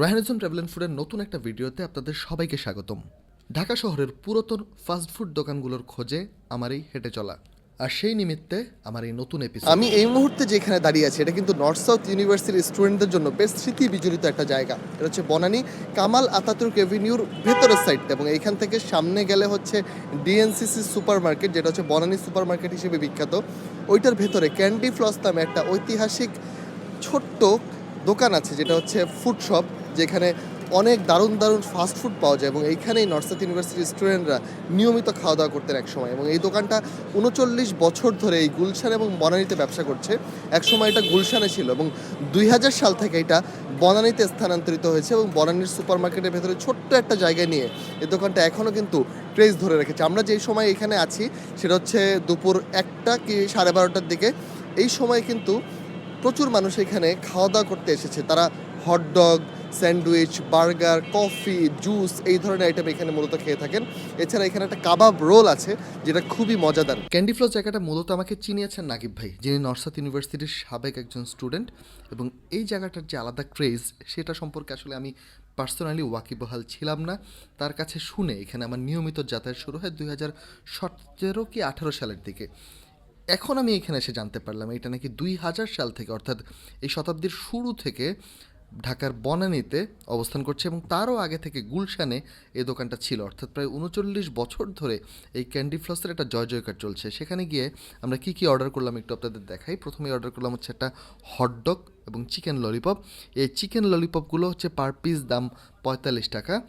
রাহানিজম travel and ফুডের নতুন একটা ভিডিওতে আপনাদের সবাইকে স্বাগতম। ঢাকা শহরের পুরাতন ফাস্টফুড দোকানগুলোর খোঁজে আমার এই হেঁটে চলা। আর সেই নিমিত্তে আমার এই নতুন এপিসোড আমি এই মুহূর্তে যেখানে দাঁড়িয়ে আছি, এটা কিন্তু নর্থ সাউথ ইউনিভার্সিটির স্টুডেন্টদের জন্য বেশ স্মৃতি বিজড়িত একটা জায়গা। এটা হচ্ছে বনানী কামাল আতাতুর্ক এভিনিউর ভেতরের সাইডটা এবং এইখান থেকে সামনে গেলে হচ্ছে ডিএনসিসি সুপার মার্কেট যেটা হচ্ছে বনানী সুপার মার্কেট হিসেবে বিখ্যাত। ওইটার ভেতরে ক্যান্ডি ফ্লস নামে একটা ঐতিহাসিক ছোট্ট দোকান আছে, যেটা হচ্ছে ফুড শপ যেখানে অনেক দারুণ দারুণ ফাস্ট ফুড পাওয়া যায় এবং এইখানেই নর্থ ইউনিভার্সিটির স্টুডেন্টরা নিয়মিত খাওয়া দাওয়া করতেন এক সময় এবং এই দোকানটা উনচল্লিশ বছর ধরে এই গুলশান এবং বনানীতে ব্যবসা করছে। এক সময় এটা গুলশানে ছিল এবং দুই হাজার সাল থেকে এটা বনানীতে স্থানান্তরিত হয়েছে এবং বনানীর সুপার মার্কেটের ভেতরে ছোট্ট একটা জায়গা নিয়ে এই দোকানটা এখনও কিন্তু ট্রেস ধরে রেখেছে। আমরা যেই সময় এখানে আছি সেটা হচ্ছে দুপুর একটা কি সাড়ে বারোটার দিকে। এই সময় কিন্তু প্রচুর মানুষ এখানে খাওয়া দাওয়া করতে এসেছে। তারা hot dog sandwich, burger, coffee, juice এই ধরনের আইটেম এখানে মূলত খেয়ে থাকেন। এছাড়া এখানে একটা কাবাব রোল আছে, যেটা খুবই মজাদার। ক্যান্ডি ফ্লস জায়গাটা মূলত আমাকে চিনিয়েছেন নাকিব ভাই, যিনি নর্থ সাউথ ইউনিভার্সিটির সাবেক একজন স্টুডেন্ট এবং এই জায়গাটার যে আলাদা ক্রেজ সেটা সম্পর্কে আসলে আমি পার্সোনালি ওয়াকিবহাল ছিলাম না। তার কাছে শুনে এখানে আমার নিয়মিত যাতায়াত শুরু হয় দুই হাজার সতেরো কি আঠারো সালের দিকে। এখন আমি এখানে এসে জানতে পারলাম, এটা নাকি দুই হাজার সাল থেকে, অর্থাৎ এই শতাব্দীর শুরু থেকে ঢাকার বনানীতে অবস্থান করছে এবং তারও আগে থেকে গুলশানে এই দোকানটা ছিল। অর্থাৎ প্রায় উনচল্লিশ বছর ধরে এই ক্যান্ডি ফ্লসের একটা জয় জয়কার চলছে। সেখানে গিয়ে আমরা কি কি অর্ডার করলাম একটু আপনাদের দেখাই। প্রথমে অর্ডার করলাম হচ্ছে একটা হটডগ এবং চিকেন ললিপপ এই চিকেন ললিপপগুলো হচ্ছে পার পিস দাম পঁয়তাল্লিশ টাকা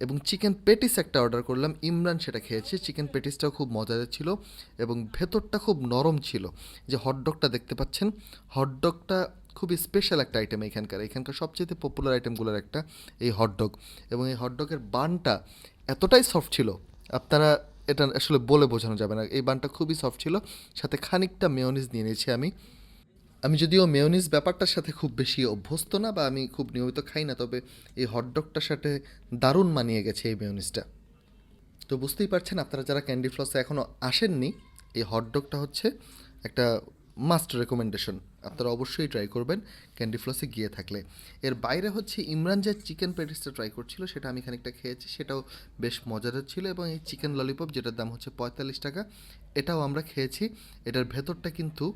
এবং চিকেন পেটিস একটা অর্ডার করলাম। ইমরান সেটা খেয়েছে। চিকেন পেটিসটাও খুব মজাদার ছিল এবং ভেতরটা খুব নরম ছিল। যে হটডগটা দেখতে পাচ্ছেন হটডগটা খুবই স্পেশাল একটা আইটেম এখানকার। এখানকার সবচেয়ে পপুলার আইটেমগুলোর একটা এই হটডগ এবং এই হটডগের বানটা এতটাই সফট ছিল, আপনারা এটা আসলে বলে বোঝানো যাবে না। এই বানটা খুবই সফট ছিল, সাথে খানিকটা মেয়নিজ নিয়ে নিয়েছি আমি। আমি যদিও মেয়নিজ ব্যাপারটার সাথে খুব বেশি অভ্যস্ত না বা আমি খুব নিয়মিত খাই না, তবে এই হটডগটার সাথে দারুণ মানিয়ে গেছে এই মেয়নিজটা তো বুঝতেই পারছেন আপনারা যারা ক্যান্ডি ফ্লসে এখনও আসেননি, এই হটডগটা হচ্ছে একটা মাস্ট রেকমেন্ডেশন আপনারা অবশ্যই ট্রাই করবেন ক্যান্ডি ফ্লসে গিয়ে থাকলে। এর বাইরে হচ্ছে ইমরান যে চিকেন প্যাটিসটা ট্রাই করছিল, সেটা আমি খানিকটা খেয়েছি, সেটাও বেশ মজাদার ছিল এবং এই চিকেন ললিপপ যেটার দাম হচ্ছে পঁয়তাল্লিশ টাকা, এটাও আমরা খেয়েছি। এটার ভেতরটা কিন্তু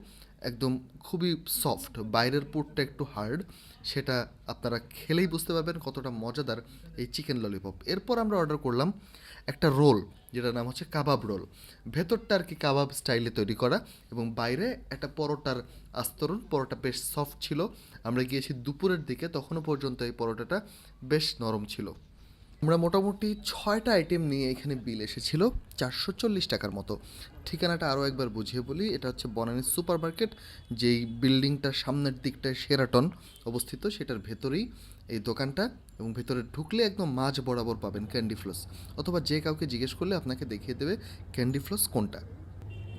একদম খুবই সফট বাইরের পুরটা একটু হার্ড সেটা আপনারা খেলেই বুঝতে পারবেন কতটা মজাদার এই চিকেন ললিপপ এরপর আমরা অর্ডার করলাম একটা রোল, যেটার নাম হচ্ছে কাবাব রোল। ভেতরটা আর কি কাবাব স্টাইলে তৈরি করা এবং বাইরে একটা পরোটার আস্তরণ, পরোটা বেশ সফট ছিল। আমরা গিয়েছি দুপুরের দিকে, তখনও পর্যন্ত এই পরোটাটা বেশ নরম ছিল। আমরা মোটামুটি ছয়টা আইটেম নিয়ে এখানে বিল এসেছিল, চারশো চল্লিশ টাকার মতো। ঠিকানাটা আরও একবার বুঝিয়ে বলি, এটা হচ্ছে বনানী সুপার মার্কেট যেই বিল্ডিংটার সামনের দিকটায় সেরাটন অবস্থিত, সেটার ভেতরেই। এই দোকানটা এবং ভেতরে ঢুকলে একদম মাঝ বরাবর পাবেন ক্যান্ডি ফ্লোস। অথবা যে কাউকে জিজ্ঞেস করলে আপনাকে দেখিয়ে দেবে ক্যান্ডি ফ্লোস কোনটা।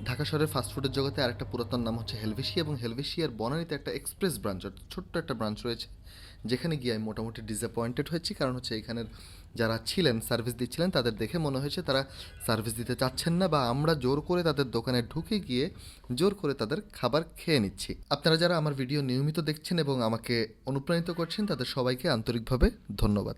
ঢাকা শহরের ফাস্টফুডের জগতে আরেকটা পুরাতন নাম হচ্ছে হেলভেশিয়া এবং হেলভেশিয়ার বনানীতে একটা এক্সপ্রেস ব্রাঞ্চ ছোট্ট একটা ব্রাঞ্চ রয়েছে, যেখানে গিয়ে আমি মোটামুটি ডিসঅ্যাপয়েন্টেড হয়েছি। কারণ হচ্ছে এখানের যারা ছিলেন সার্ভিস দিচ্ছিলেন, তাদের দেখে মনে হয়েছে তারা সার্ভিস দিতে চাচ্ছেন না বা আমরা জোর করে তাদের দোকানে ঢুকে গিয়ে জোর করে তাদের খাবার খেয়ে নিচ্ছি। আপনারা যারা আমার ভিডিও নিয়মিত দেখছেন এবং আমাকে অনুপ্রাণিত করছেন, তাদের সবাইকে আন্তরিকভাবে ধন্যবাদ।